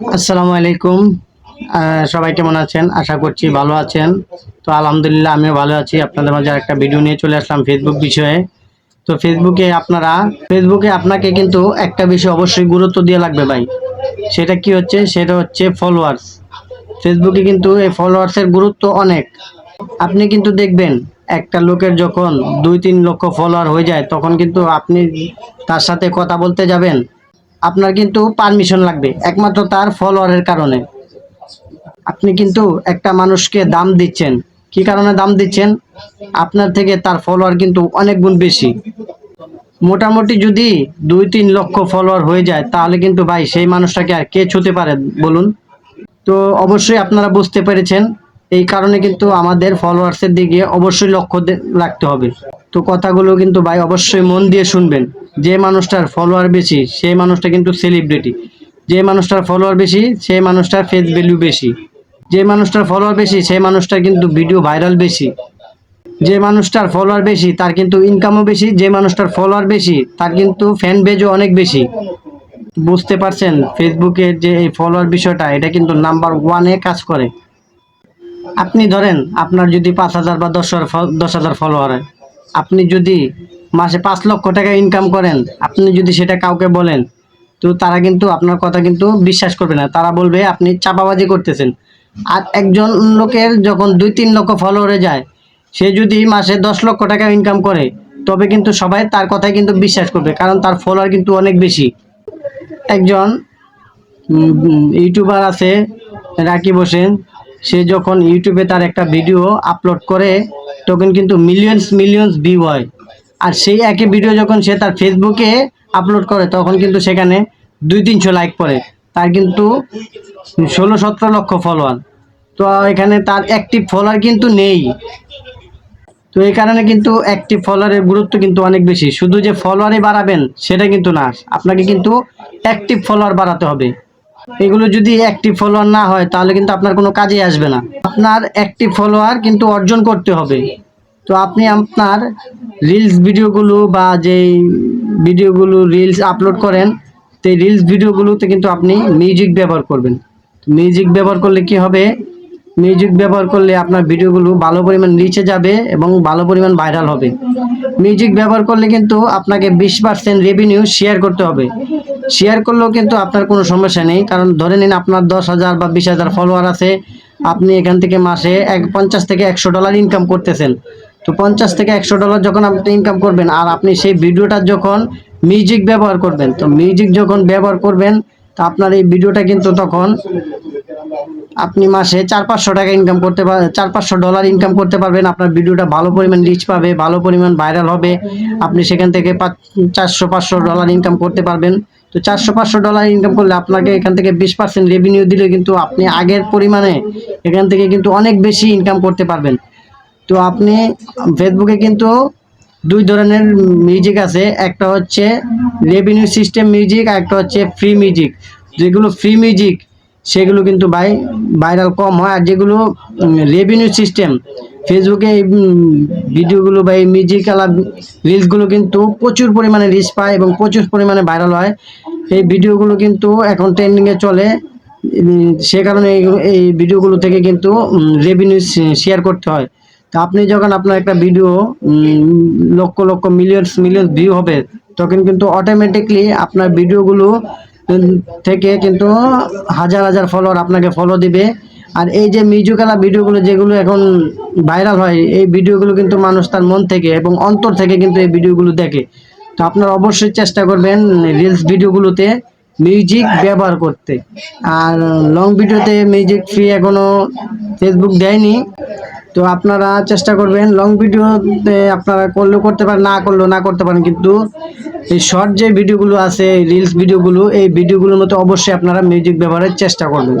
আসসালামু আলাইকুম। সবাই কেমন আছেন? আশা করছি ভালো আছেন। তো আলহামদুলিল্লাহ, আমিও ভালো আছি। আপনাদের মাঝে একটা ভিডিও নিয়ে চলে আসলাম ফেসবুক বিষয়ে। তো ফেসবুকে আপনারা ফেসবুকে আপনাকে কিন্তু একটা বিষয় অবশ্যই গুরুত্ব দিয়ে লাগবে ভাই। সেটা কি হচ্ছে? সেটা হচ্ছে ফলোয়ার্স ফেসবুকে কিন্তু এই ফলোয়ার্সের গুরুত্ব অনেক। আপনি কিন্তু দেখবেন, একটা লোকের যখন দুই তিন লক্ষ ফলোয়ার হয়ে যায়, তখন কিন্তু আপনি তার সাথে কথা বলতে যাবেন। আপনার কিন্তু পারমিশন লাগবে, একমাত্র তার ফলোয়ারের কারণে। আপনি কিন্তু একটা মানুষকে দাম দিচ্ছেন। কি কারণে দাম দিচ্ছেন? আপনার থেকে তার ফলোয়ার কিন্তু অনেক গুণ বেশি। মোটামুটি যদি দুই তিন লক্ষ ফলোয়ার হয়ে যায়, তাহলে কিন্তু ভাই সেই মানুষটাকে আর কে ছুতে পারে, বলুন? তো অবশ্যই আপনারা বুঝতে পেরেছেন, এই কারণে কিন্তু আমাদের ফলোয়ার্সের দিকে অবশ্যই লক্ষ্য রাখতে হবে। তো কথাগুলো কিন্তু ভাই অবশ্যই মন দিয়ে শুনবেন। যে মানুষটার ফলোয়ার বেশি, সেই মানুষটা কিন্তু সেলিব্রিটি যে মানুষটার ফলোয়ার বেশি, সেই মানুষটার ফেস ভ্যালু বেশি। যে মানুষটার ফলোয়ার বেশি, সেই মানুষটার কিন্তু ভিডিও ভাইরাল বেশি। যে মানুষটার ফলোয়ার বেশি, তার কিন্তু ইনকামও বেশি। যে মানুষটার ফলোয়ার বেশি, তার কিন্তু ফ্যান বেজও অনেক বেশি। বুঝতে পারছেন ফেসবুকের যে এই ফলোয়ার বিষয়টা, এটা কিন্তু নাম্বার ওয়ানে কাজ করে। আপনি ধরেন, আপনার যদি পাঁচ হাজার বা দশ হাজার দশ হাজার ফলোয়ার আপনি যদি মাসে পাঁচ লক্ষ টাকা ইনকাম করেন। আপনি যদি সেটা কাউকে বলেন, তো তারা কিন্তু আপনার কথা কিন্তু বিশ্বাস করবে না। তারা বলবে, আপনি চাপাবাজি করতেছেন। আর একজন লোকের যখন দুই তিন লক্ষ ফলোয়ারে যায়, সে যদি মাসে দশ লক্ষ টাকা ইনকাম করে, তবে কিন্তু সবাই তার কথাই কিন্তু বিশ্বাস করবে, কারণ তার ফলোয়ার কিন্তু অনেক বেশি। একজন ইউটিউবার আছে, রাকিব হোসেন। সে যখন ইউটিউবে তার একটা ভিডিও আপলোড করে, তখন কিন্তু মিলিয়নস মিলিয়নস ভিউ হয়। আর সেই একই ভিডিও যখন সে তার ফেসবুকে আপলোড করে, তখন কিন্তু সেখানে দুই তিনশো লাইক পড়ে। তার কিন্তু ষোলো সতেরো লক্ষ ফলোয়ার তো এখানে তার অ্যাক্টিভ ফলোয়ার কিন্তু নেই। তো এই কারণে কিন্তু অ্যাক্টিভ ফলোয়ারের গুরুত্ব কিন্তু অনেক বেশি। শুধু যে ফলোয়ারই বাড়াবেন, সেটা কিন্তু না। আপনাকে কিন্তু অ্যাক্টিভ ফলোয়ার বাড়াতে হবে। এগুলো যদি অ্যাক্টিভ ফলোয়ার না হয়, তাহলে কিন্তু আপনার কোনো কাজে আসবে না। আপনার অ্যাক্টিভ ফলোয়ার কিন্তু অর্জন করতে হবে। তো আপনি আপনার রিলস ভিডিওগুলো বা যেই ভিডিওগুলো রিলস আপলোড করেন, সেই রিলস ভিডিওগুলোতে কিন্তু আপনি মিউজিক ব্যবহার করবেন। মিউজিক ব্যবহার করলে কি হবে? মিউজিক ব্যবহার করলে আপনার ভিডিওগুলো ভালো পরিমাণ নিচে যাবে এবং ভালো পরিমাণ ভাইরাল হবে। মিউজিক ব্যবহার করলে কিন্তু আপনাকে বিশ পার্সেন্ট রেভিনিউ শেয়ার করতে হবে। শেয়ার করলেও কিন্তু আপনার কোনো সমস্যা নেই, কারণ ধরে নিন আপনার দশ হাজার বা বিশ হাজার ফলোয়ার আছে, আপনি এখান থেকে মাসে এক পঞ্চাশ থেকে একশো ডলার ইনকাম করতেছেন। তো পঞ্চাশ থেকে একশো ডলার যখন আপনি ইনকাম করবেন, আর আপনি সেই ভিডিওটা যখন মিউজিক ব্যবহার করবেন, তো মিউজিক যখন ব্যবহার করবেন, তো আপনার এই ভিডিওটা কিন্তু তখন আপনি মাসে চার পাঁচশো টাকা ইনকাম করতে পার চার পাঁচশো ডলার ইনকাম করতে পারবেন, আপনার ভিডিওটা ভালো পরিমাণ রিচ পাবে, ভালো পরিমাণ ভাইরাল হবে, আপনি সেখান থেকে পাঁচ, চারশো পাঁচশো ডলার ইনকাম করতে পারবেন। তো চারশো পাঁচশো ডলার ইনকাম করলে আপনাকে এখান থেকে বিশ পার্সেন্ট রেভিনিউ দিলে কিন্তু আপনি আগের পরিমাণে এখান থেকে কিন্তু অনেক বেশি ইনকাম করতে পারবেন। তো আপনি ফেসবুকে কিন্তু দুই ধরনের মিউজিক আছে। একটা হচ্ছে রেভিনিউ সিস্টেম মিউজিক আর একটা হচ্ছে ফ্রি মিউজিক যেগুলো ফ্রি মিউজিক সেগুলো কিন্তু ভাই ভাইরাল কম হয়। আর যেগুলো রেভিনিউ সিস্টেম ফেসবুকে এই ভিডিওগুলো বা এই মিউজিক্যাল রিলসগুলো কিন্তু প্রচুর পরিমাণে রিচ পায় এবং প্রচুর পরিমাণে ভাইরাল হয়। এই ভিডিওগুলো কিন্তু এখন ট্রেন্ডিংয়ে চলে। সে কারণে এই ভিডিওগুলো থেকে কিন্তু রেভিনিউ শেয়ার করতে হয়। তো আপনি যখন আপনার একটা video lakh lakh millions million view হবে, তখন কিন্তু অটোমেটিকলি আপনার ভিডিওগুলো থেকে কিন্তু হাজার হাজার ফলোয়ার আপনাকে ফলো দিবে। আর এই যে মিউজিক্যালা ভিডিওগুলো যেগুলো এখন ভাইরাল হয়, এই ভিডিওগুলো কিন্তু মানুষ তার মন থেকে এবং অন্তর থেকে কিন্তু এই ভিডিওগুলো দেখে। তো আপনারা অবশ্যই চেষ্টা করবেন রিলস ভিডিওগুলোতে মিউজিক ব্যবহার করতে। আর লং ভিডিওতে মিউজিক ফ্রি এখনও ফেসবুক দেয়নি। তো আপনারা চেষ্টা করবেন লং ভিডিওতে আপনারা করলেও করতে পারেন, না করলেও না করতে পারেন, কিন্তু এই শর্ট যে ভিডিওগুলো আছে রিলস ভিডিওগুলো এই ভিডিওগুলোর মতো অবশ্যই আপনারা মিউজিক ব্যবহারের চেষ্টা করবেন।